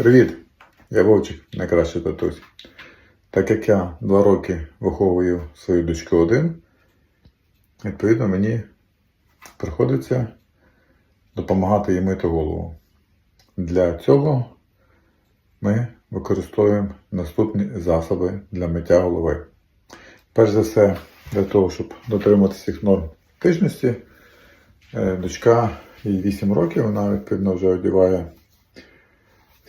Привіт! Я Вовчик, найкращий татусь. Так як я два роки виховую свою дочку один, відповідно мені приходиться допомагати їй мити голову. Для цього ми використовуємо наступні засоби для миття голови. Перш за все, для того, щоб дотриматися цих норм тижності, е, дочка їй 8 років, вона відповідно вже одягає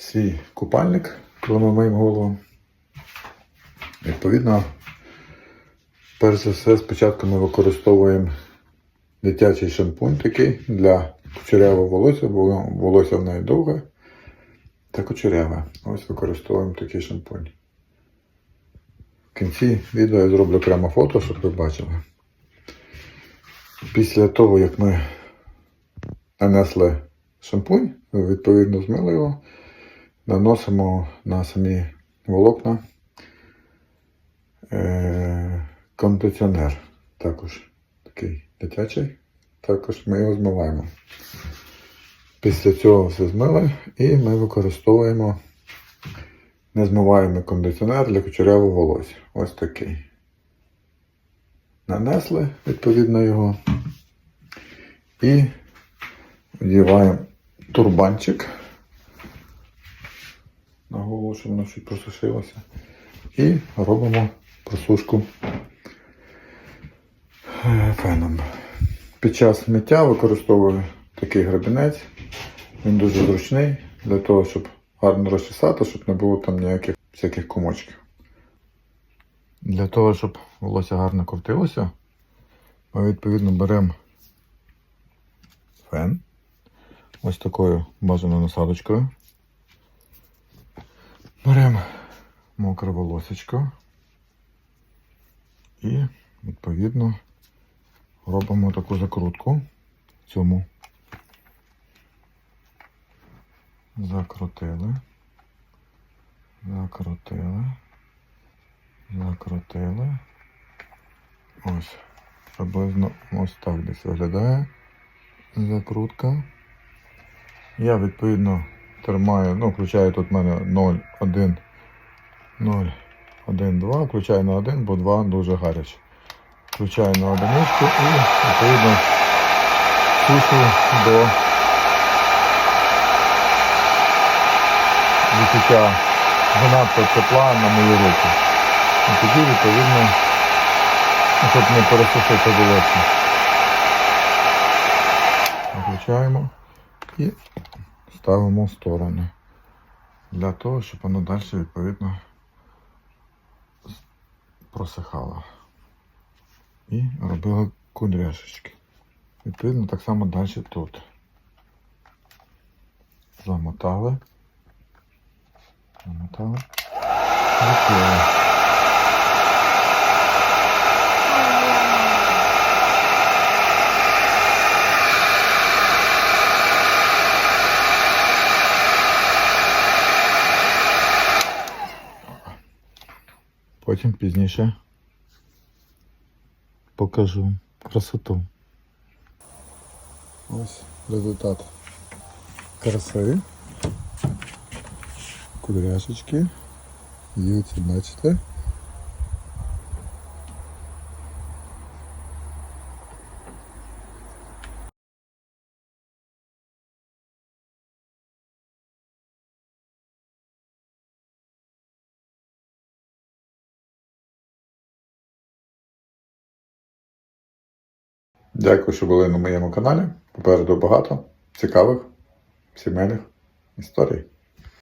свій купальник, ми миємо голову. Відповідно, перш за все, спочатку ми використовуємо дитячий шампунь такий для кучерявого волосся, бо волосся в неї довге та кучеряве. Ось використовуємо такий шампунь. В кінці відео я зроблю окремо фото, щоб ви бачили. Після того, як ми нанесли шампунь, відповідно змили його, наносимо на самі волокна е- кондиціонер. Також такий дитячий. Також ми його змиваємо. Після цього все змили і ми використовуємо незмиваємий кондиціонер для кучерявого волосся. Ось такий. Нанесли відповідно його і вдіваємо турбанчик на голову, щоб воно чуть просушилося. І робимо просушку е, феном. Під час миття використовую такий грабінець. Він дуже зручний для того, щоб гарно розчесати, щоб не було там ніяких всяких комочків. Для того, щоб волосся гарно крутилося, ми відповідно беремо фен ось такою бажаною насадочкою. Беремо мокре волосечко і відповідно робимо таку закрутку цьому. Закрутили. Закрутили. Закрутили. Ось. Приблизно ось так десь виглядає закрутка. Я відповідно тримаю, ну, включаю тут в мене 0, 1, 0, 1, 2, включаю на 1, бо 2 дуже гаряче. Включаю на одиничку і відповідно сушу до відчуття занадто тепла на мої руки. І тоді, відповідно, ну, щоб не пересушити волосся. Виключаємо і ставимо в сторону. Для того, щоб воно далі відповідно просихало. І робило кудряшечки. Відповідно, так само далі тут. Замотали. Замотали. Закрили. Потім пізніше покажу красоту. Ось результат краси. Кудряшечки. В'ються, бачите. Дякую, що були на моєму каналі. Попереду багато цікавих сімейних історій.